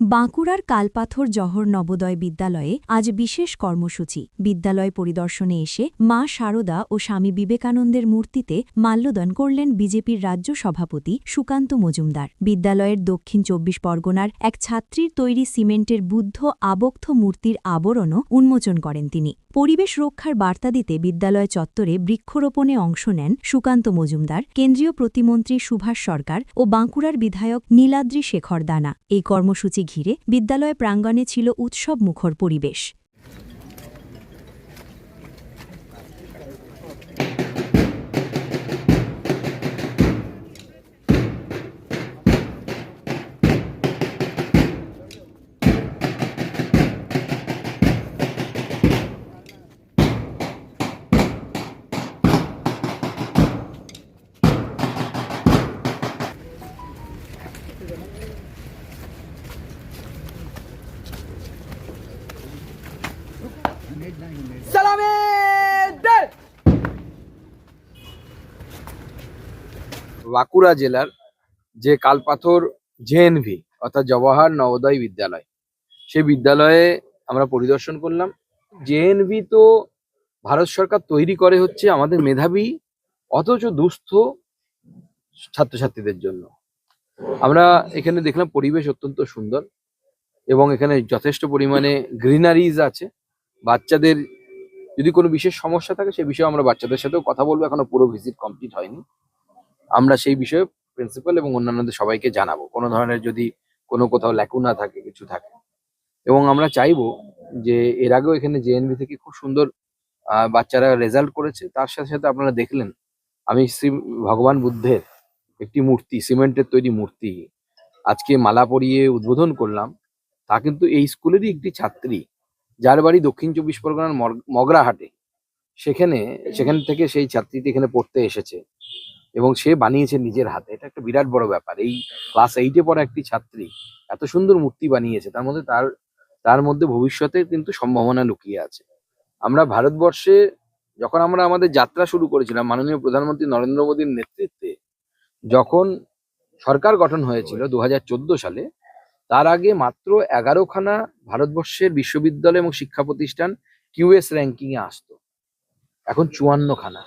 বাঁকুড়ার কালপাথর জহর নবোদয় বিদ্যালয়ে আজ বিশেষ কর্মসূচি। বিদ্যালয় পরিদর্শনে এসে মা শারদা ও স্বামী বিবেকানন্দের মূর্তিতে মাল্যদান করলেন বিজেপির রাজ্য সভাপতি সুকান্ত মজুমদার। বিদ্যালয়ের দক্ষিণ চব্বিশ পরগনার এক ছাত্রীর তৈরি সিমেন্টের বুদ্ধ, আবক্ষ মূর্তির আবরণও উন্মোচন করেন তিনি। পরিবেশ রক্ষার বার্তা দিতে বিদ্যালয় চত্বরে বৃক্ষরোপণে অংশ নেন সুকান্ত মজুমদার, কেন্দ্রীয় প্রতিমন্ত্রী সুভাষ সরকার ও বাঁকুড়ার বিধায়ক নীলাদ্রি শেখর দানা। এই কর্মসূচি ঘিরে বিদ্যালয় প্রাঙ্গণে ছিল উৎসব মুখর পরিবেশ। বাঁকুড়া জেলার যে কালপাথর জেএনভি অর্থাৎ জওয়াহর নবোদয় বিদ্যালয়, সেই বিদ্যালয়ে আমরা পরিদর্শন করলাম। জেএনভি তো ভারত সরকার তৈরি করে হচ্ছে আমাদের মেধাবী, অথচ দুস্থ ছাত্রছাত্রীদের জন্য। আমরা এখানে দেখলাম পরিবেশ অত্যন্ত সুন্দর এবং এখানে যথেষ্ট পরিমাণে গ্রিনারিজ আছে। বাচ্চাদের যদি কোনো বিশেষ সমস্যা থাকে, সেই বিষয়ে আমরা বাচ্চাদের সাথেও কথা বলব। এখনও পুরো ভিজিট কমপ্লিট হয়নি। আমরা সেই বিষয়ে প্রিন্সিপাল এবং অন্যান্যদের সবাইকে জানাব। কোনো ধরনের যদি কোনো কোথাও ল্যাকুনা থাকে, কিছু থাকে। এবং আমরা চাইব যে এর আগেও এখানে জেএনবি থেকে খুব সুন্দর বাচ্চারা রেজাল্ট করেছে। তার সাথে সাথে আপনারা দেখলেন, আমি শ্রী ভগবান বুদ্ধের একটি মূর্তি, সিমেন্টের তৈরি মূর্তি আজকে মালা পরিয়ে উদ্বোধন করলাম। তা কিন্তু এই স্কুলেরই একটি ছাত্রী। যার বাড়ি দক্ষিণ চব্বিশ পরগনার মগ- মগরাহাটে। সেখানে, সেখান থেকে সেই ছাত্রীটি এখানে পড়তে এসেছে এবং সে বানিয়েছে নিজের হাতে। এটা একটা বিরাট বড় ব্যাপার। এই ক্লাস এইটে পড়া একটি ছাত্রী এত সুন্দর মূর্তি বানিয়েছে, তার মধ্যে তার তার মধ্যে ভবিষ্যতে কিন্তু সম্ভাবনা লুকিয়ে আছে। আমরা ভারতবর্ষে যখন আমরা আমাদের যাত্রা শুরু করেছিলাম মাননীয় প্রধানমন্ত্রী নরেন্দ্র মোদীর নেতৃত্বে, যখন সরকার গঠন হয়েছিল দু হাজার চোদ্দ সালে তার আগে মাত্র এগারোখানা ভারতবর্ষের বিশ্ববিদ্যালয় এবং শিক্ষা প্রতিষ্ঠান কিউএস র্যাঙ্কিং এ আসতো। এখন চুয়ান্ন খানা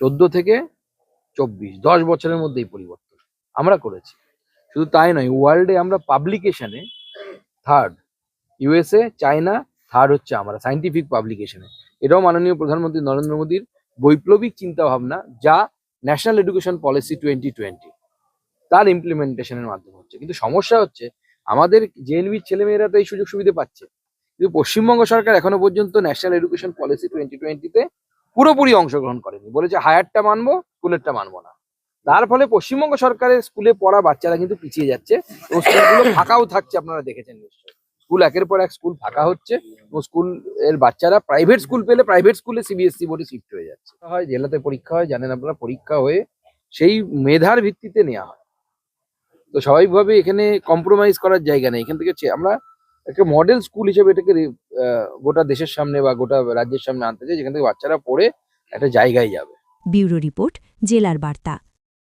চোদ্দ থেকে চব্বিশ, দশ বছরের মধ্যেই পরিবর্তন। আমরা করেছি। শুধু তাই নয় ওয়ার্ল্ডে আমরা পাবলিকেশনে থার্ড ইউএসএ চায়না থার্ড হচ্ছে আমরা সাইন্টিফিক পাবলিকেশনে এটাও মাননীয় প্রধানমন্ত্রী নরেন্দ্র মোদীর বৈপ্লবিক চিন্তা ভাবনা যা national education policy twenty twenty তার ইমপ্লিমেন্টেশনের মাধ্যমে হচ্ছে। কিন্তু সমস্যা হচ্ছে, আমাদের জেএনবির ছেলেমেয়েরা তো এই সুযোগ সুবিধা পাচ্ছে। কিন্তু পশ্চিমবঙ্গ সরকার এখনও পর্যন্ত ন্যাশনাল এডুকেশন পলিসি টোয়েন্টি টোয়েন্টিতে পুরোপুরি অংশগ্রহণ করেনি। বলেছে হায়ারটা মানবো স্কুলেরটা মানবো না। তার ফলে পশ্চিমবঙ্গ সরকারের স্কুলে পড়া বাচ্চারা কিন্তু পিছিয়ে যাচ্ছে এবং স্কুলগুলো ফাঁকাও থাকছে, আপনারা দেখেছেন নিশ্চয়ই। স্কুল একের পর এক স্কুল ফাঁকা হচ্ছে এবং স্কুলের বাচ্চারা প্রাইভেট স্কুল পেলে প্রাইভেট স্কুলে সিবিএসসি বোর্ডে শিফট হয়ে যাচ্ছে। হয়, জেলাতে পরীক্ষা হয়, জানেন আপনারা, পরীক্ষা হয়ে সেই মেধার ভিত্তিতে নেওয়া হয়। তো স্বাভাবিকভাবে এখানে কম্প্রোমাইজ করার জায়গা নেই। এখান থেকে আমরা একটা মডেল স্কুল হিসেবে এটাকে গোটা দেশের সামনে বা গোটা রাজ্যের সামনে আনতে চাই, যেখান থেকে বাচ্চারা পড়ে একটা জায়গায় যাবে। ব্যুরো রিপোর্ট, জেলার বার্তা।